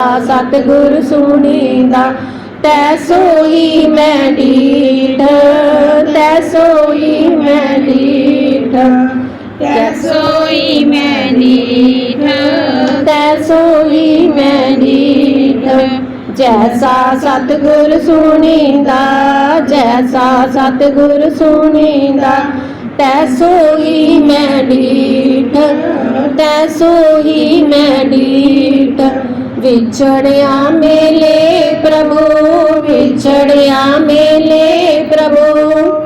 ਸਤਿਗੁਰ ਸੁਣੀਂਦਾ, ਤੈ ਸੋਈ ਮੈਂ ਡੀਠ ਤੈ ਸੋਈ ਮੈਂ ਡੀਠ ਤੈ ਸੋਈ ਮੈਂ ਨੀਠ ਤੈ ਸੋਈ ਮੈਂ ਡੀਠ ਜੈਸਾ ਸਤਿਗੁਰ ਸੁਣੀਦਾ, ਜੈਸਾ ਸਤਿਗੁਰ ਸੁਣੀਦਾ, ਤੈ ਸੋਈ ਮੈਂ ਡੀਠ ਤੈ ਸੋਈ ਮੈਂ ਡੀਠ बिछड़िया मेले प्रभु विचड़िया मेले प्रभु।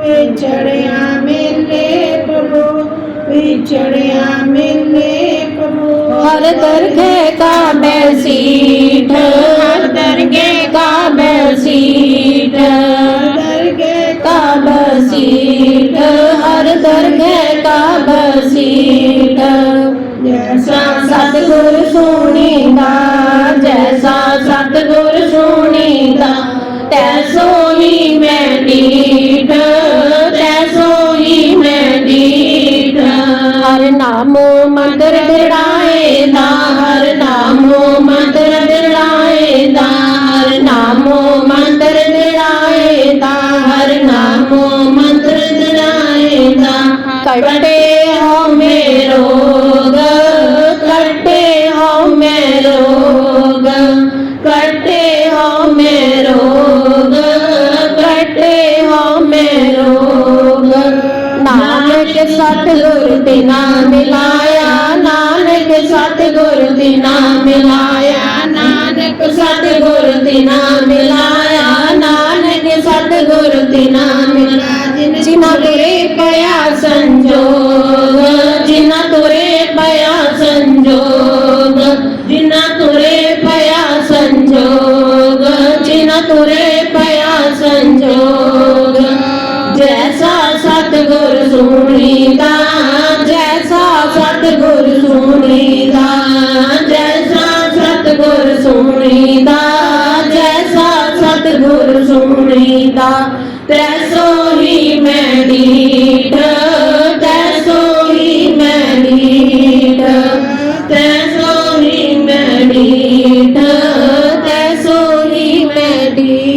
विचड़िया मेले प्रभु विचड़िया मेले प्रभु। हर दरगह का बैसीठ हर दर्गे का बैसीठ दरगह का बसीठ हर दर्गे का बसीठ जैसा सतगुरु सुनी ही मैं नीठ तैसो ही मैं हर नामो मंत्र बिड़ाए दा, हर नामो मंत्र बिड़ाए दा, हर नामो मंत्र बिड़ाए दा, हर नामो मंत्र बिड़ाए दा। कटे हो मेरो कटे हो मेरो कटे हो मेरो बैठे हो मैं रोग। नानक सतगुरु बिना मिलाया, नानक सतगुरु बिना मिलाया, नानक सतगुरु बिना मिला तुरे पया संजोग। जैसा सतगुर सुनीता जैसा सतगुर सुनीता जैसा सतगुर सुनीता जैसा सतगुर सुनीता तैसो ही मैं डीठ तैसो ही मैं तैसो ही मैं day.